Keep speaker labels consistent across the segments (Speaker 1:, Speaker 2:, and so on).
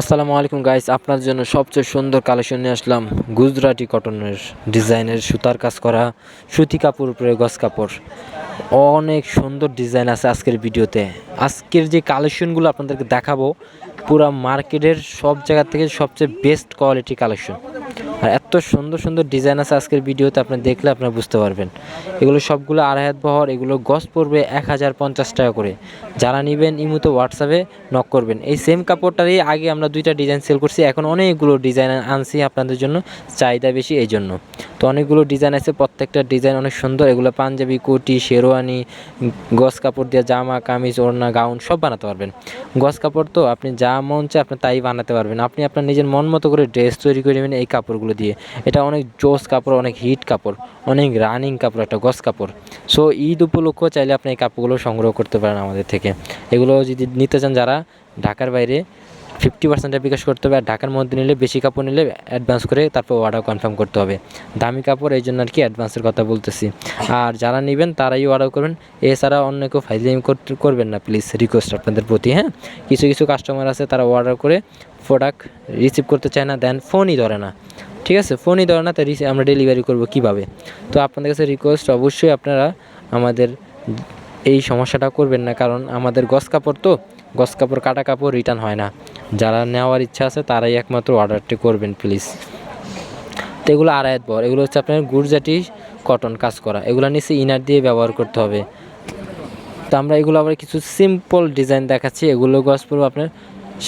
Speaker 1: আসসালামু আলাইকুম গাইস আপনার জন্য সবচেয়ে সুন্দর কালেকশন নিয়ে আসলাম গুজরাটি কটনের ডিজাইনের সুতার কাজ করা সুতি কাপড় উপরে গস কাপড়। অনেক সুন্দর ডিজাইন আছে আজকের ভিডিওতে। আজকের যে কালেকশনগুলো আপনাদেরকে দেখাবো, পুরা মার্কেটের সব জায়গা থেকে সবচেয়ে বেস্ট কোয়ালিটি কালেকশন। আর এত সুন্দর সুন্দর ডিজাইন আছে আজকের ভিডিওতে, আপনি দেখলে আপনারা বুঝতে পারবেন। এগুলো সবগুলো আড়াই হাত বহর, এগুলো গস পড়বে এক হাজার পঞ্চাশ টাকা করে। যারা নেবেন, ইমুতে হোয়াটসঅ্যাপে নক করবেন। এই সেম কাপড়টারই আগে আমরা দুইটা ডিজাইন সেল করছি, এখন অনেকগুলো ডিজাইন আনছি আপনাদের জন্য, চাহিদা বেশি এই জন্য। তো অনেকগুলো ডিজাইন আছে, প্রত্যেকটা ডিজাইন অনেক সুন্দর। এগুলো পাঞ্জাবি কোটি শেরওয়ানি গস কাপড় দিয়ে জামা, কামিজ, ওড়না, গাউন সব বানাতে পারবেন। গস কাপড় তো আপনি যা মন চায় আপনি তাই বানাতে পারবেন। আপনি আপনার নিজের মন মতো করে ড্রেস তৈরি করে নেবেন এই কাপড়গুলো দিয়ে। এটা অনেক জোস কাপড়, অনেক হিট কাপড়, অনেক রানিং কাপড়, একটা গস কাপড়। সো ঈদ উপলক্ষ চাইলে আপনি এই কাপড়গুলো সংগ্রহ করতে পারেন আমাদের থেকে। এগুলো যদি নিতে চান যারা ঢাকার বাইরে ফিফটি পার্সেন্টে বিকাশ করতে হবে আর ঢাকার মধ্যে নিলে বেশি কাপড় নিলে অ্যাডভান্স করে তারপর অর্ডার কনফার্ম করতে হবে। দামি কাপড় এই জন্য আর কি অ্যাডভান্সের কথা বলতেছি। আর যারা নেবেন তারাই অর্ডার করবেন। এছাড়া অন্য কেউ ফাইজলামি করতে- করবেন না প্লিজ রিকোয়েস্ট আপনাদের প্রতি হ্যাঁ? কিছু কিছু কাস্টমার আছে তারা অর্ডার করে প্রোডাক্ট রিসিভ করতে চায় না দেন ফোনই ধরে না। ঠিক আছে? ফোনই ধরে না, তাই আমরা ডেলিভারি করব কীভাবে? তো আপনাদের কাছে রিকোয়েস্ট অবশ্যই আপনারা আমাদের এই সমস্যাটা করবেন না, কারণ আমাদের গস কাপড় তো গস কাপড়, কাটা কাপড় রিটার্ন হয় না। যারা নেওয়ার ইচ্ছা আছে, তারাই একমাত্র অর্ডারটি করবেন প্লিজ তো এগুলো আড়াইত পর এগুলো হচ্ছে আপনার গুরজাটি কটন কাজ করা। এগুলো নিচে ইনার দিয়ে ব্যবহার করতে হবে। তো আমরা এগুলো আবার কিছু সিম্পল ডিজাইন দেখাচ্ছি। এগুলো গছ পড়বে আপনার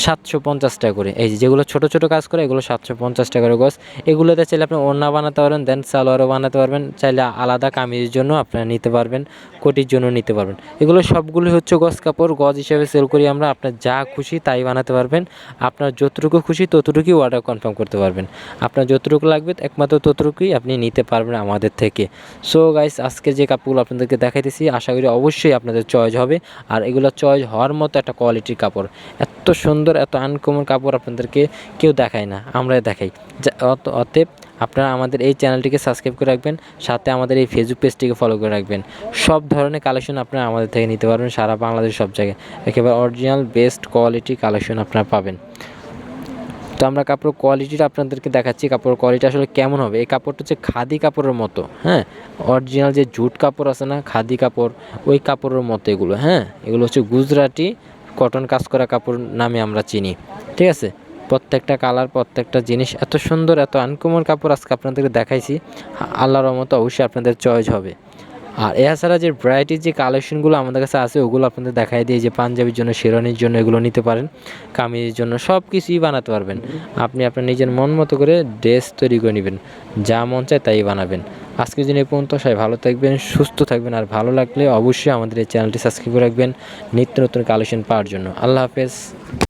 Speaker 1: সাতশো পঞ্চাশ টাকা করে। এই যেগুলো ছোটো ছোটো কাজ করে, এগুলো সাতশো পঞ্চাশ টাকা করে গছ এগুলোতে চাইলে আপনি ওড়না বানাতে পারবেন, দেন সালোয়ারও বানাতে পারবেন। চাইলে আলাদা কামিজের জন্য আপনারা নিতে পারবেন, কোটির জন্য নিতে পারবেন। এগুলো সবগুলো হচ্ছে গজ কাপড়। গজ হিসেবে সেল করি আমরা, আপনার যা খুশি তাই বানাতে পারবেন। আপনার যতটুকু খুশি ততটুকুই অর্ডার কনফার্ম করতে পারবেন। আপনার যতটুকু লাগবে, একমাত্র ততটুকুই আপনি নিতে পারবেন আমাদের থেকে। সো গাইস আজকে যে কাপড়গুলো আপনাদেরকে দেখাইতেছি, আশা করি অবশ্যই আপনাদের চয়েস হবে। আর এগুলো চয়েস হওয়ার মতো একটা কোয়ালিটির কাপড়। এত সুন্দর, এত আনকমন কাপড় আপনাদেরকে কেউ দেখায় না, আমরাই দেখাই। অতএব আপনারা আমাদের এই চ্যানেলটিকে সাবস্ক্রাইব করে রাখবেন, সাথে আমাদের এই ফেসবুক পেজটিকে ফলো করে রাখবেন। সব ধরনের কালেকশন আপনারা আমাদের থেকে নিতে পারবেন, সারা বাংলাদেশ সব জায়গায়। একেবারে অরিজিনাল বেস্ট কোয়ালিটি কালেকশন আপনারা পাবেন। তো আমরা কাপড় কোয়ালিটিটা আপনাদেরকে দেখাচ্ছি কাপড় কোয়ালিটি আসলে কেমন হবে? এই কাপড়টা হচ্ছে খাদি কাপড়ের মতো হ্যাঁ? অরিজিনাল যে জুট কাপড় আছে না, খাদি কাপড়, ওই কাপড়ের মতো এগুলো হ্যাঁ? এগুলো হচ্ছে গুজরাটি কটন কাজ করা কাপড় নামে আমরা চিনি, ঠিক আছে? প্রত্যেকটা কালার, প্রত্যেকটা জিনিস, এত সুন্দর, এত আনকমন কাপড় আজকে আপনাদেরকে দেখাইছি। আল্লাহর মতো অবশ্যই আপনাদের চয়েস হবে। আর এছাড়া যে ভ্যারাইটির যে কালেকশনগুলো আমাদের কাছে আছে, ওগুলো আপনাদের দেখাই দিয়ে যে পাঞ্জাবির জন্য, শেরওয়ানির জন্য এগুলো নিতে পারেন, কামিজের জন্য সব কিছুই বানাতে পারবেন। আপনি আপনার নিজের মন মতো করে ড্রেস তৈরি করে নেবেন, যা মন চায় তাই বানাবেন। আজকের দিন পর্যন্ত, সবাই ভালো থাকবেন, সুস্থ থাকবেন, আর ভালো লাগলে অবশ্যই আমাদের এই চ্যানেলটি সাবস্ক্রাইব করে রাখবেন নিত্য নতুন কালেকশন পাওয়ার জন্য। আল্লাহ হাফেজ।